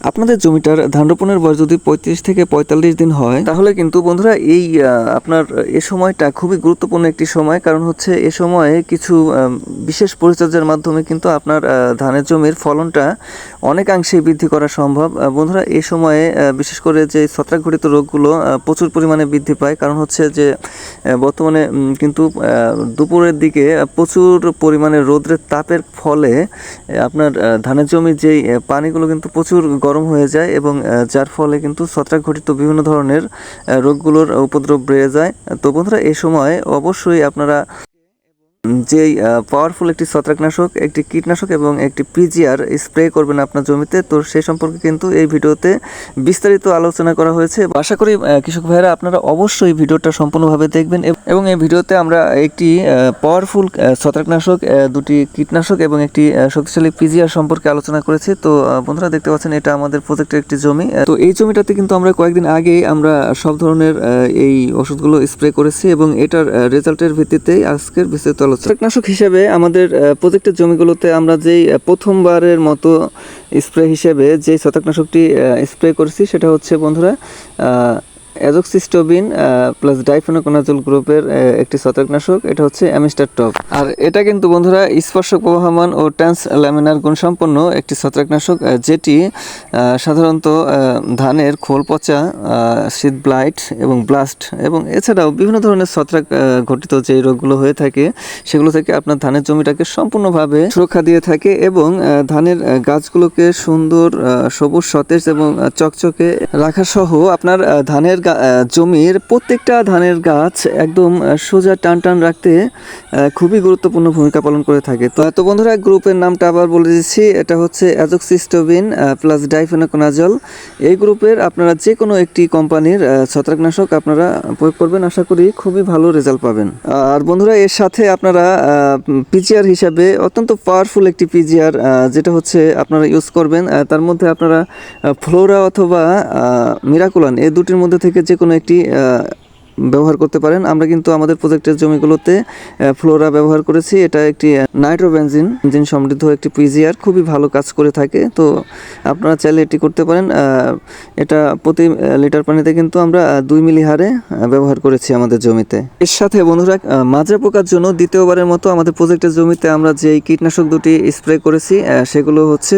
আপনাদের জমিটার ধান রোপণের বয়স যদি পঁয়ত্রিশ থেকে পঁয়তাল্লিশ দিন হয়, তাহলে কিন্তু বন্ধুরা এই আপনার এ সময়টা খুবই গুরুত্বপূর্ণ একটি সময়। কারণ হচ্ছে এ সময়ে কিছু বিশেষ পরিচর্যার মাধ্যমে কিন্তু আপনার ধানের জমির ফলনটা অনেকাংশেই বৃদ্ধি করা সম্ভব। বন্ধুরা এ সময়ে বিশেষ করে যে ছত্রাকঘটিত রোগগুলো প্রচুর পরিমাণে বৃদ্ধি পায়। কারণ হচ্ছে যে বর্তমানে কিন্তু দুপুরের দিকে প্রচুর পরিমাণে রোদ্রের তাপের ফলে আপনার ধানের জমির যেই পানিগুলো কিন্তু প্রচুর গরম হয়ে যায় এবং যার ফলে কিন্তু ছত্রাক ঘটিত বিভিন্ন ধরনের রোগগুলোর উপদ্রব বেড়ে যায়। তো বন্ধুরা এই সময় অবশ্যই আপনারা যেই পাওয়ারফুল একটি ছত্রাকনাশক, একটি কীটনাশক এবং একটি পিজিআর স্প্রে করবেন আপনার জমিতে, তো সেই সম্পর্কে কিন্তু এই ভিডিওতে বিস্তারিত আলোচনা করা হয়েছে। আশা করি কৃষক ভাইরা আপনারা অবশ্যই ভিডিওটা সম্পূর্ণভাবে দেখবেন এবং এই ভিডিওতে আমরা একটি পাওয়ারফুল ছত্রাকনাশক দুটি কীটনাশক এবং একটি শক্তিশালী পিজিআর সম্পর্কে আলোচনা করেছি। তো বন্ধুরা দেখতে পাচ্ছেন, এটা আমাদের প্রজেক্টের একটি জমি। তো এই জমিটাতে কিন্তু আমরা কয়েকদিন আগে আমরা সব ধরনের এই ওষুধগুলো স্প্রে করেছি এবং এটার রেজাল্টের ভিত্তিতেই আজকের বিস্তারিত আলোচনা কীটনাশক হিসেবে আমাদের প্রত্যেকটা জমিগুলোতে আমরা যেই প্রথমবারের মতো স্প্রে হিসেবে যে ছত্রাকনাশকটি স্প্রে করেছি সেটা হচ্ছে বন্ধুরা অ্যাজোক্সিস্টোবিন প্লাস ডাইফেনোকোনাজল গ্রুপের একটি ছত্রাকনাশক, এটা হচ্ছে অ্যামিস্টার টপ। আর এটা কিন্তু বন্ধুরা স্পর্শক প্রবাহমান ও ট্রান্স ল্যামিনার গুণসম্পন্ন একটি ছত্রাকনাশক যেটি সাধারণত ধানের খোল পচা শীত ব্লাইট এবং ব্লাস্ট এবং এছাড়াও বিভিন্ন ধরনের ছত্রাক ঘটিত যে রোগগুলো হয়ে থাকে, সেগুলো থেকে আপনার ধানের জমিটাকে সম্পূর্ণভাবে সুরক্ষা দিয়ে থাকে এবং ধানের গাছগুলোকে সুন্দর সবুজ, সতেজ এবং চকচকে রাখা সহ আপনার ধানের জমির প্রত্যেকটা ধানের গাছ একদম সোজা টান টান রাখতে খুবই গুরুত্বপূর্ণ ভূমিকা পালন করে থাকে। তো তো বন্ধুরা, গ্রুপের নামটা আবার বলে দিচ্ছি। এটা হচ্ছে অ্যাজোক্সিস্টোবিন প্লাস ডাইফেনোকোনাজল এই গ্রুপের আপনারা যে কোনো একটি কোম্পানির ছত্রাকনাশক আপনারা প্রয়োগ করবেন। আশা করি খুবই ভালো রেজাল্ট পাবেন। আর বন্ধুরা, এর সাথে আপনারা পিজিআর হিসাবে অত্যন্ত পাওয়ারফুল একটি পিজিআর যেটা হচ্ছে আপনারা ইউজ করবেন। তার মধ্যে আপনারা ফ্লোরা অথবা মিরাকুলান এই দুটির মধ্যে থেকে যে কোনো একটি ব্যবহার করতে পারেন। আমরা কিন্তু আমাদের প্রজেক্টের জমিগুলোতে ফ্লোরা ব্যবহার করেছি। এটা একটি নাইট্রোবেনজিন, ইঞ্জিন সমৃদ্ধ একটি পিজিআর। খুবই ভালো কাজ করে থাকে। তো আপনারা চাইলে এটি করতে পারেন। এটা প্রতি লিটার পানিতে কিন্তু আমরা দুই মিলি হারে ব্যবহার করেছি আমাদের জমিতে। এর সাথে বন্ধুরা মাজরা পোকার জন্য দ্বিতীয়বারের মতো আমাদের প্রজেক্টের জমিতে আমরা যে কীটনাশক দুটি স্প্রে করেছি সেগুলো হচ্ছে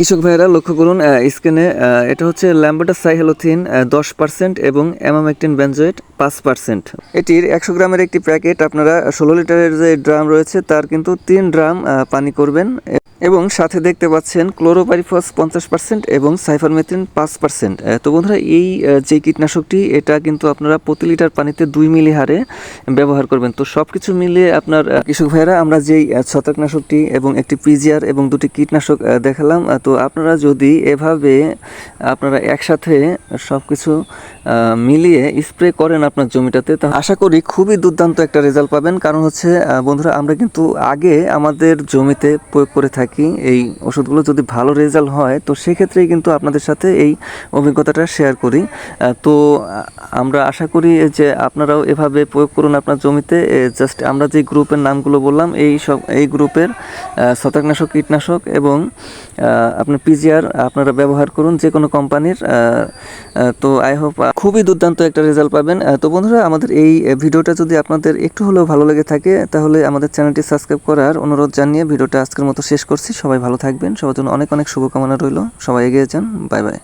কৃষক ভাইয়েরা, লক্ষ্য করুন স্ক্রিনে এটা হচ্ছে ল্যাম্বোটা সাইহেলোথিন দশ পার্সেন্ট এবং অ্যামামেকটিন বেনজোয়েট পাঁচ পার্সেন্ট। এটির একশো গ্রামের একটি প্যাকেট আপনারা ষোলো লিটারের যে ড্রাম রয়েছে, তার কিন্তু তিন ড্রাম পানি করবেন এবং সাথে দেখতে পাচ্ছেন ক্লোরোপারিফস পঞ্চাশ পার্সেন্ট এবং সাইফারমেথ্রিন পাঁচ পার্সেন্ট। তো বন্ধুরা, এই যে কীটনাশকটি, এটা কিন্তু আপনারা প্রতি লিটার পানিতে দুই মিলি হারে ব্যবহার করবেন। তো সব কিছু মিলিয়ে আপনার কৃষক ভাইয়েরা, আমরা যেই ছত্রাকনাশকটি এবং একটি পিজিআর এবং দুটি কীটনাশক দেখালাম তো আপনারা যদি এভাবে আপনারা একসাথে সব কিছু মিলিয়ে স্প্রে করেন আপনার জমিটাতে তা আশা করি খুবই দুর্দান্ত একটা রেজাল্ট পাবেন। কারণ হচ্ছে বন্ধুরা, আমরা কিন্তু আগে আমাদের জমিতে প্রয়োগ করে থাকি। এই ওষুধগুলো যদি ভালো রেজাল্ট হয়, তো সেক্ষেত্রেই কিন্তু আপনাদের সাথে এই অভিজ্ঞতাটা শেয়ার করি। তো আমরা আশা করি যে আপনারাও এভাবে প্রয়োগ করুন আপনার জমিতে জাস্ট আমরা যে গ্রুপের নামগুলো বললাম, এই সব, এই গ্রুপের ছত্রাকনাশক, কীটনাশক এবং আপনার পিজিআর আপনারা ব্যবহার করুন যে কোনো কোম্পানির তো আই হোপ খুবই দুর্দান্ত একটা রেজাল্ট পাবেন। তো বন্ধুরা, আমাদের এই ভিডিওটা যদি আপনাদের একটু হলেও ভালো লেগে থাকে, তাহলে আমাদের চ্যানেলটি সাবস্ক্রাইব করার অনুরোধ জানিয়ে ভিডিওটা আজকের মতো শেষ করছি। সবাই ভালো থাকবেন। সবার জন্য অনেক অনেক শুভকামনা রইল। সবাই এগিয়ে যান। Bye bye.